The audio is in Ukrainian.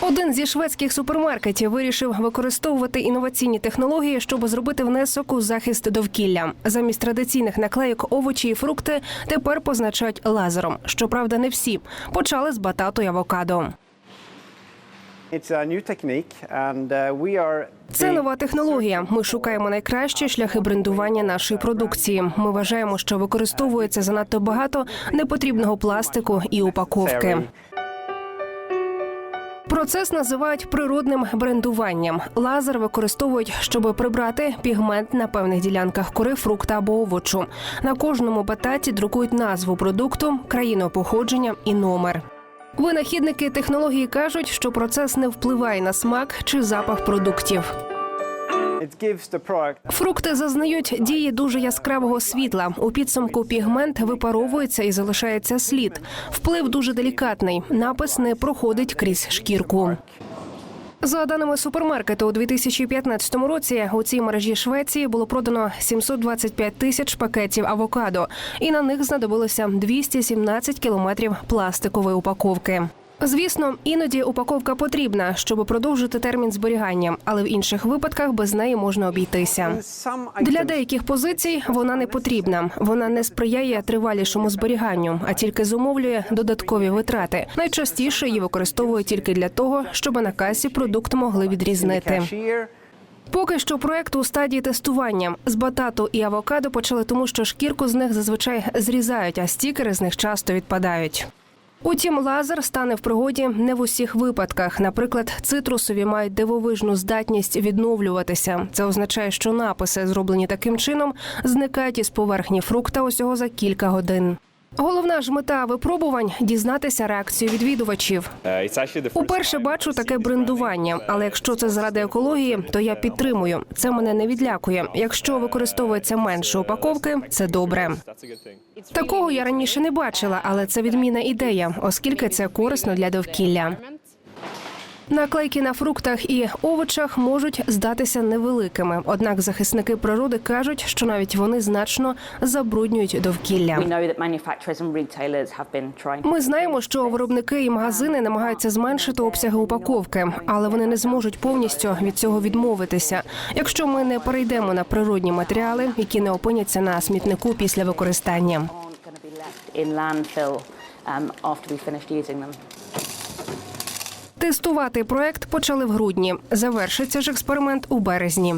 Один зі шведських супермаркетів вирішив використовувати інноваційні технології, щоб зробити внесок у захист довкілля. Замість традиційних наклейок овочі і фрукти тепер позначають лазером. Щоправда, не всі почали з батату і авокадо. Uh. Це нова технологія. Ми шукаємо найкращі шляхи брендування нашої продукції. Ми вважаємо, що використовується занадто багато непотрібного пластику і упаковки. Процес називають природним брендуванням. Лазер використовують, щоб прибрати пігмент на певних ділянках кори, фрукта або овочу. На кожному бататі друкують назву продукту, країну походження і номер. Винахідники технології кажуть, що процес не впливає на смак чи запах продуктів. Фрукти зазнають дії дуже яскравого світла. У підсумку пігмент випаровується і залишається слід. Вплив дуже делікатний. Напис не проходить крізь шкірку. За даними супермаркету, у 2015 році у цій мережі Швеції було продано 725 тисяч пакетів авокадо, і на них знадобилося 217 кілометрів пластикової упаковки. Звісно, іноді упаковка потрібна, щоб продовжити термін зберігання, але в інших випадках без неї можна обійтися. Для деяких позицій вона не потрібна. Вона не сприяє тривалішому зберіганню, а тільки зумовлює додаткові витрати. Найчастіше її використовують тільки для того, щоб на касі продукт могли відрізнити. Поки що проект у стадії тестування з батату і авокадо почали тому, що шкірку з них зазвичай зрізають, а стікери з них часто відпадають. Утім, лазер стане в пригоді не в усіх випадках. Наприклад, цитрусові мають дивовижну здатність відновлюватися. Це означає, що написи, зроблені таким чином, зникають із поверхні фрукта усього за кілька годин. Головна ж мета випробувань дізнатися реакцію відвідувачів. Уперше бачу таке брендування, але якщо це заради екології, то я підтримую. Це мене не відлякує. Якщо використовується менше упаковки, це добре. Такого я раніше не бачила, але це відмінна ідея, оскільки це корисно для довкілля. Наклейки на фруктах і овочах можуть здатися невеликими. Однак захисники природи кажуть, що навіть вони значно забруднюють довкілля. Ми знаємо, що виробники і магазини намагаються зменшити обсяги упаковки, але вони не зможуть повністю від цього відмовитися, якщо ми не перейдемо на природні матеріали, які не опиняться на смітнику після використання. Тестувати проект почали в грудні. Завершиться ж експеримент у березні.